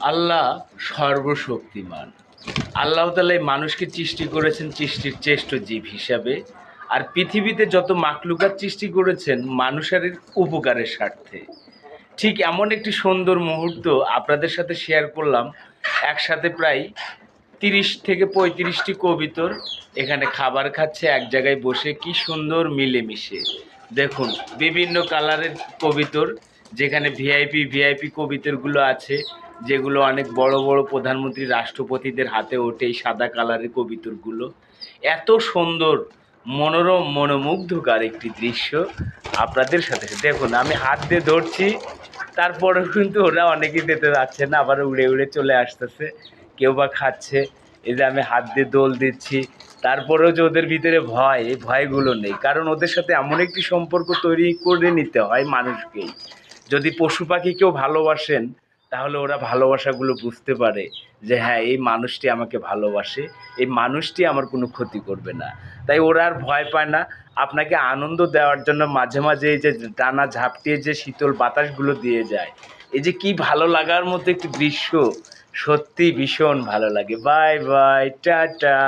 আল্লাহ সর্বশক্তিমান। আল্লাহ তালা এই মানুষকে সৃষ্টি করেছেন সৃষ্টির চেষ্ট জীব হিসাবে। আর পৃথিবীতে যত মাকলুকার সৃষ্টি করেছেন, মানুষের উপকারের স্বার্থে। ঠিক এমন একটি সুন্দর মুহূর্ত আপনাদের সাথে শেয়ার করলাম। একসাথে প্রায় তিরিশ থেকে পঁয়ত্রিশটি কবিতর এখানে খাবার খাচ্ছে, এক জায়গায় বসে কি সুন্দর মিলেমিশে। দেখুন, বিভিন্ন কালারের কবিতর, যেখানে ভিআইপি ভিআইপি কবিতরগুলো আছে। যেগুলো অনেক বড় বড় প্রধানমন্ত্রী রাষ্ট্রপতিদের হাতে ওঠে এই সাদা কালারের কবিতরগুলো এত সুন্দর, মনোরম, মনোমুগ্ধকার একটি দৃশ্য আপনাদের সাথে। দেখুন, আমি হাত দিয়ে ধরছি তারপরেও কিন্তু ওরা অনেকেই দিতে যাচ্ছে না, আবার উড়ে উড়ে চলে আসতেছে। কেউ বা খাচ্ছে, এই যে আমি হাত দিয়ে দোল দিচ্ছি, তারপরেও যে ওদের ভিতরে ভয়, এই ভয়গুলো নেই। কারণ ওদের সাথে এমন একটি সম্পর্ক তৈরি করে নিতে হয় মানুষকেই। যদি পশু পাখি কেউ ভালোবাসেন তাহলে ওরা ভালোবাসাগুলো বুঝতে পারে যে হ্যাঁ এই মানুষটি আমাকে ভালোবাসে, এই মানুষটি আমার কোনো ক্ষতি করবে না। তাই ওরা আর ভয় পায় না। আপনাকে আনন্দ দেওয়ার জন্য মাঝে মাঝে এই যে ডানা ঝাপটিয়ে যে শীতল বাতাসগুলো দিয়ে যায়, এই যে কি ভালো লাগার মতো একটি দৃশ্য সত্যি ভীষণ ভালো লাগে। Bye bye, tata.